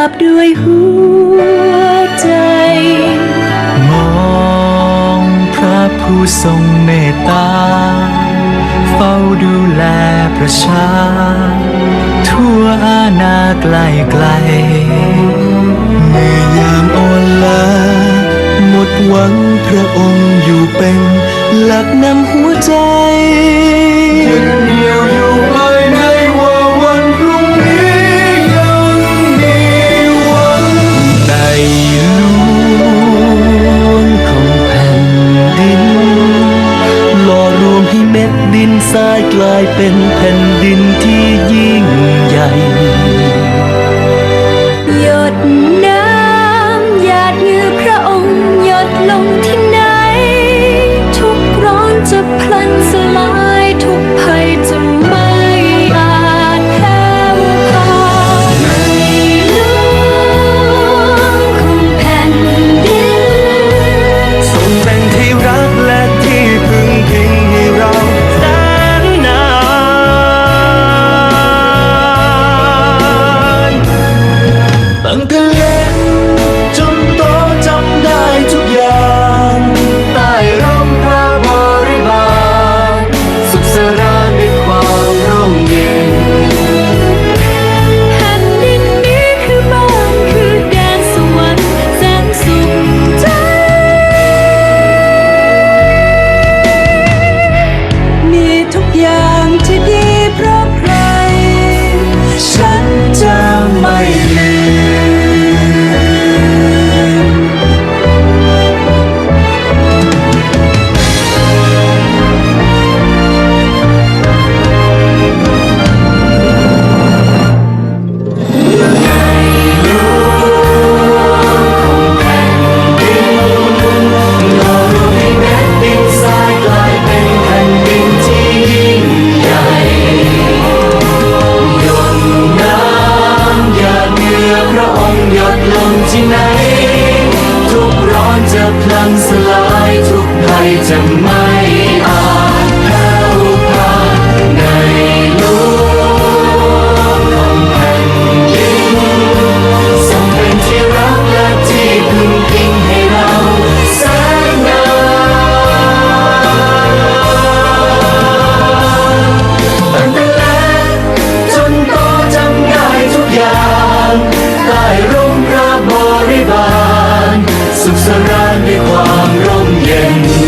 าบด้วยหัวใจ มองพระผู้ทรงเมตตา เฝ้าดูแลประชา ทั่วอาณาไกลไกลเมื่อยามอ่อนล้าหมดหวังพระองค์อยู่เป็น หลักนำหัวใจินทรายกลายเป็นแผ่นดินที่ยิ่งใหญ่หยด สรานในความร่มเย็นแผ่นนี้คือบ้านคือแดนสวรรค์แสนสุขใจ มีทุกอย่าง พลังสลายทุกภัยจะมา 赞光荣颜。